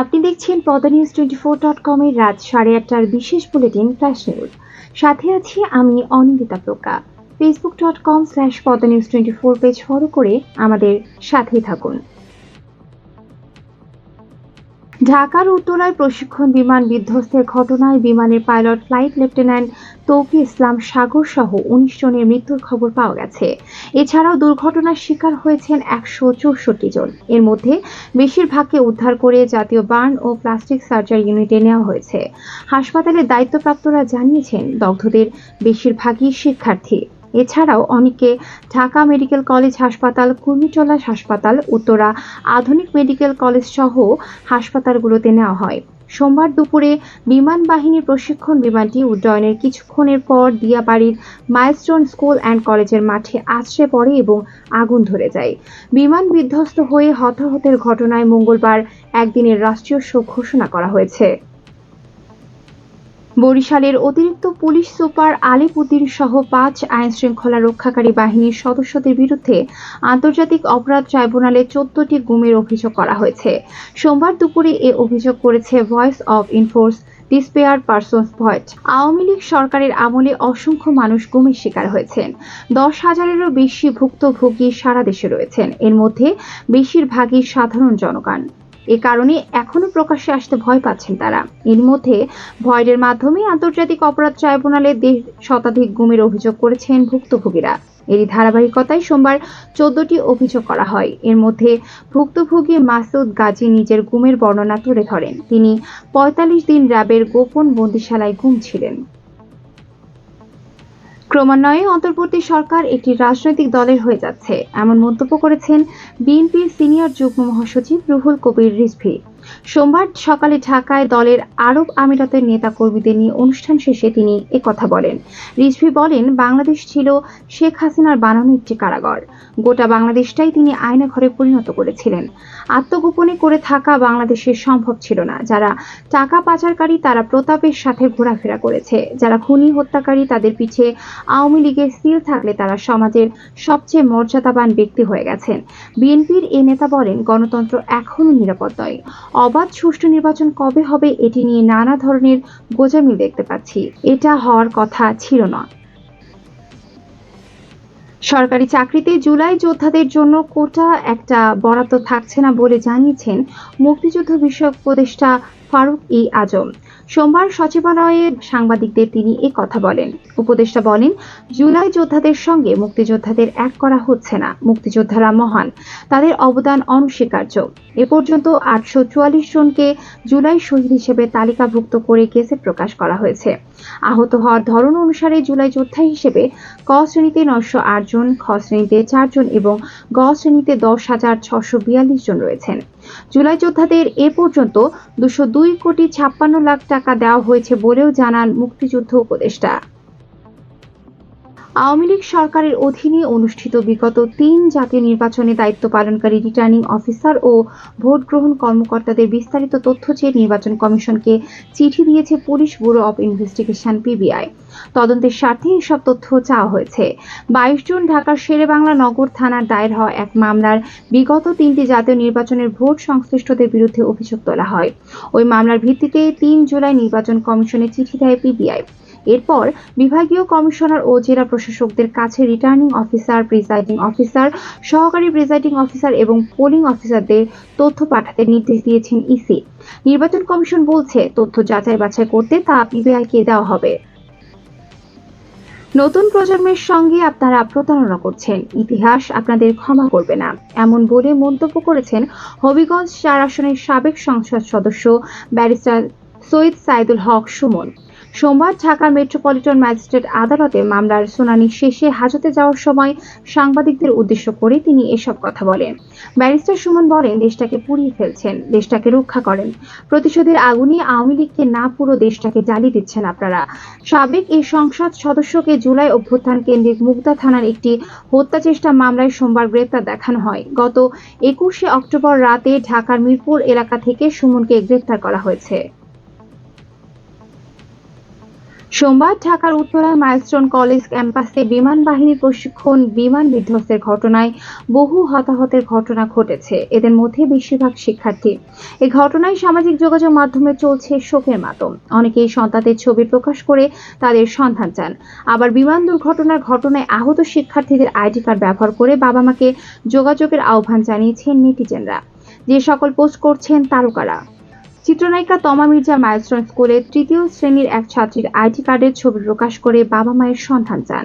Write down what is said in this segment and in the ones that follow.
আপনি দেখছেন পদা নিউজ টোয়েন্টি ফোর ডট কমের রাত সাড়ে আটটার বিশেষ বুলেটিন ফ্ল্যাশ নিউজ সাথে আছি আমি Anindita প্রকা Facebook dot com slash Padma news twenty four page follow করে আমাদের সাথে থাকুন। ঢাকার উত্তরায় প্রশিক্ষণ বিমান বিধ্বস্তের ঘটনায় বিমানের pilot flight lieutenant Tauqir Islam Sagar সহ উনিশ জনের মৃত্যুর খবর পাওয়া গেছে। এছাড়াও দুর্ঘটনার শিকার হয়েছেন একশো চৌষট্টি জন। এর মধ্যে বেশিরভাগকে উদ্ধার করে জাতীয় বার্ন ও প্লাস্টিক সার্জারি ইউনিটে নেওয়া হয়েছে। হাসপাতালের দায়িত্বপ্রাপ্তরা জানিয়েছেন, দগ্ধদের বেশিরভাগই শিক্ষার্থী। এছাড়াও অনেকে ঢাকা মেডিকেল কলেজ হাসপাতাল, কুর্মিটোলা হাসপাতাল, উত্তরা আধুনিক মেডিকেল কলেজ সহ হাসপাতালগুলোতে নেওয়া হয়। সোমবার দুপুরে বিমান বাহিনীর প্রশিক্ষণ বিমানটি উড্ডয়নের কিছুক্ষণের পর দিয়াবাড়ির মাইলস্টোন স্কুল অ্যান্ড কলেজের মাঠে আছড়ে পড়ে এবং আগুন ধরে যায়। বিমান বিধ্বস্ত হয়ে হতাহতের ঘটনায় মঙ্গলবার একদিনের রাষ্ট্রীয় শোক ঘোষণা করা হয়েছে। বরিশালের অতিরিক্ত পুলিশ সুপার আলিপুদ্দিন সহ পাঁচ আইন শৃঙ্খলা রক্ষাকারী বাহিনীর সদস্যদের বিরুদ্ধে আন্তর্জাতিক অপরাধ ট্রাইব্যুনালে চোদ্দটি গুমের অভিযোগ করা হয়েছে। সোমবার দুপুরে এ অভিযোগ করেছে voice of enforced disappeared persons ভয়েট Awami League সরকারের আমলে অসংখ্য মানুষ গুমের শিকার হয়েছেন। দশ হাজারেরও বেশি ভুক্তভোগী সারা দেশে রয়েছেন। এর মধ্যে বেশিরভাগই সাধারণ জনগণ। এ কারণে এখনও প্রকাশ্যে আসতে ভয় পাচ্ছেন তারা। এর মধ্যে ভয়ের মাধ্যমে আন্তর্জাতিক অপরাধ ট্রাইব্যুনালে দেশ শতাধিক গুমের অভিযোগ করেছেন ভুক্তভোগীরা। এরই ধারাবাহিকতায় সোমবার চোদ্দটি অভিযোগ করা হয়। এর মধ্যে ভুক্তভোগী মাসুদ গাজী নিজের গুমের বর্ণনা তুলে ধরেন। তিনি পঁয়তাল্লিশ দিন র্যাবের গোপন বন্দিশালায় গুম ছিলেন। ক্রমান্বয়ে অন্তর্বর্তী সরকার একটি রাজনৈতিক দলের হয়ে যাচ্ছে। এমন মন্তব্য করেছেন বিএনপির সিনিয়র যুগ্ম মহাসচিব রুহুল কবির রিজভি। সোমবার সকালে ঢাকায় দলের আরব আমিরাতের নেতা কর্মীদের নিয়ে অনুষ্ঠান শেষে তিনি কথা বলেন। রিজভি বলেন, বাংলাদেশ ছিল শেখ হাসিনার বানানো একটি কারাগার। গোটা বাংলাদেশটাই তিনি আয়না ঘরে পরিণত করেছিলেন। আত্মগোপনে করে থাকা বাংলাদেশের সম্ভব ছিল না। যারা টাকা পাচারকারী, তারা প্রতাপের সাথে ঘোরাফেরা করেছে। যারা খুনি, হত্যাকারী, তাদের পিছে আওয়ামী লীগের সিল থাকলে তারা সমাজের সবচেয়ে মর্যাদাবান ব্যক্তি হয়ে গেছেন। বিএনপির এ নেতা বলেন, গণতন্ত্র এখনও নিরাপদ নয়। অবাধ সুষ্ঠু নির্বাচন কবে হবে এটি নিয়ে নানা ধরনের গোজামি দেখতে পাচ্ছি। এটা হওয়ার কথা ছিল না। সরকারি চাকরিতে জুলাই যোদ্ধাদের জন্য কোটা একটা বরাদ্দ থাকছে না বলে জানিয়েছেন মুক্তিযুদ্ধ বিষয়ক উপদেষ্টা ফারুক ই আজম। সোমবার সচিবালয়ে সাংবাদিকদের তিনি এ কথা বলেন। উপদেষ্টা বলেন, জুলাই যোদ্ধাদের সঙ্গে মুক্তিযোদ্ধাদের এক করা হচ্ছে না। মুক্তিযোদ্ধারা মহান, তাদের অবদান অনস্বীকার্য। এ পর্যন্ত আটশো চুয়াল্লিশ জনকে জুলাই শহীদ হিসেবে তালিকাভুক্ত করে গেজেট প্রকাশ করা হয়েছে। আহত হওয়ার ধরন অনুসারে জুলাই যোদ্ধা হিসেবে ক শ্রেণীতে নয়শো আট জন, খ শ্রেণীতে চারজন এবং গ শ্রেণীতে দশ হাজার ছশো বিয়াল্লিশ জন রয়েছেন। জুলাই যোদ্ধাদের এ পর্যন্ত দুশো দুই কোটি ছাপ্পান্ন লাখ টাকা দেওয়া হয়েছে বলেও জানান মুক্তিযুদ্ধ উপদেষ্টা। আওয়ামী লীগ সরকারের অধীনে অনুষ্ঠিত বিগত তিন জাতীয় নির্বাচনে দায়িত্ব পালনকারী রিটার্নিং অফিসার ও ভোট গ্রহণ কর্মকর্তাদের বিস্তারিত তথ্য চেয়ে নির্বাচন কমিশনকে চিঠি দিয়েছে police bureau of investigation, PBI. তদন্তের স্বার্থে এসব তথ্য চাওয়া হয়েছে। বাইশ জুন ঢাকার শেরেবাংলা নগর থানার দায়ের হওয়া এক মামলার বিগত তিনটি জাতীয় নির্বাচনের ভোট সংশ্লিষ্টদের বিরুদ্ধে অভিযোগ তোলা হয়। ওই মামলার ভিত্তিতে তিন জুলাই নির্বাচন কমিশনে চিঠি দেয় পিবিআই। এরপর বিভাগীয় কমিশনার ও জেলা প্রশাসকদের কাছে রিটার্নিং অফিসার প্রিজাইডিং অফিসার সহকারী প্রিজাইডিং অফিসার এবং পোলিং অফিসারদের তথ্য পাঠাতে নির্দেশ দিয়েছেন ইসি নির্বাচন কমিশন বলছে, তথ্য যাচাই বাছাই করতে তা পিবিআইকে দেওয়া হবে। নতুন প্রজন্মের সঙ্গে আপনারা প্রতারণা করছেন। ইতিহাস আপনাদের ক্ষমা করবে না। এমন বলে মন্তব্য করেছেন হবিগঞ্জ চার আসনের সাবেক সংসদ সদস্য ব্যারিস্টার সৈয়দ সাইদুল হক সুমন। সোমবার ঢাকার মেট্রোপলিটন ম্যাজিস্ট্রেট আদালতে মামলার শুনানি শেষে হাজতে যাওয়ার সময় সাংবাদিকদের উদ্দেশ্য করে তিনি এসব কথা বলেন। ব্যারিস্টার সুমন বলেন, দেশটাকে পুড়িয়ে ফেলছেন, দেশটাকে রক্ষা করেন। প্রতিশোধের আগুনে আওয়ামী লীগকে না পুরো দেশটাকে জ্বালিয়ে দিচ্ছেন আপনারা। সাবেক এই সংসদ সদস্যকে জুলাই অভ্যুত্থান কেন্দ্রিক মুগদা থানার একটি হত্যা চেষ্টা মামলায় সোমবার গ্রেপ্তার দেখানো হয়। গত একুশে অক্টোবর রাতে ঢাকার মিরপুর এলাকা থেকে সুমনকে গ্রেপ্তার করা হয়েছে। সোমবার ঢাকার উত্তরায় মাইলস্টোন কলেজ ক্যাম্পাসে বিমান বাহিনীর প্রশিক্ষণ, বিমান বিধ্বস্তের ঘটনায় বহু হতাহতের ঘটনা ঘটেছে। এদের মধ্যে বেশিরভাগ শিক্ষার্থী। এই ঘটনায় সামাজিক যোগাযোগ মাধ্যমে চলছে শোকের মাতম। অনেকেই সন্তানদের ছবি প্রকাশ করে তাদের সন্ধান চান। আবার বিমান দুর্ঘটনার ঘটনায় আহত শিক্ষার্থীদের আইডি কার্ড ব্যবহার করে বাবা মাকে যোগাযোগের আহ্বান জানিয়েছেন নেটিজেনরা। যে সকল পোস্ট করছেন তারকারা। চিত্রনায়িকা তমা মির্জা মাইলস্টোন স্কুলে তৃতীয় শ্রেণির এক ছাত্রীর আইডি কার্ডের ছবি প্রকাশ করে বাবা মায়ের সন্ধান চান।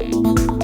Thank you.